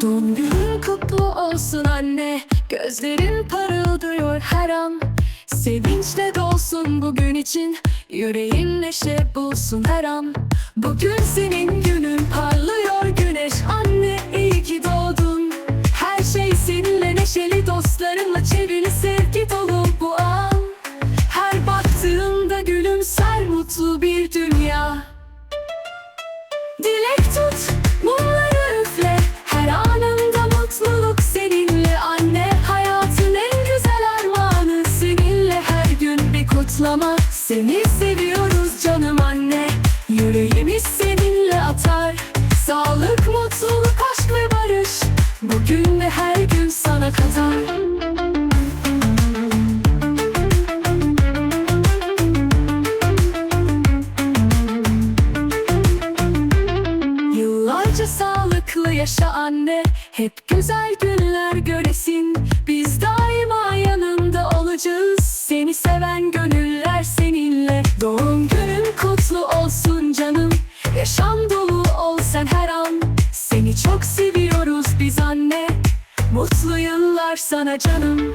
Doğum günün kutlu olsun anne. Gözlerin parıldıyor her an. Sevinçle dolsun bugün için. Yüreğin neşe bulsun her an. Bugün senin günün parlıyor güneş. Anne iyi ki doğdun. Her şey seninle neşeli dostlarınla çevrili sevgi dolu. Kutlama Seni seviyoruz canım anne. Yüreğimiz seninle atar. Sağlık, mutluluk, aşk ve barış Bugün ve her gün sana kadar. Yıllarca sağlıklı yaşa anne. Hep güzel günler göresin. Biz daima yanında olacağız Mutlu yıllar sana canım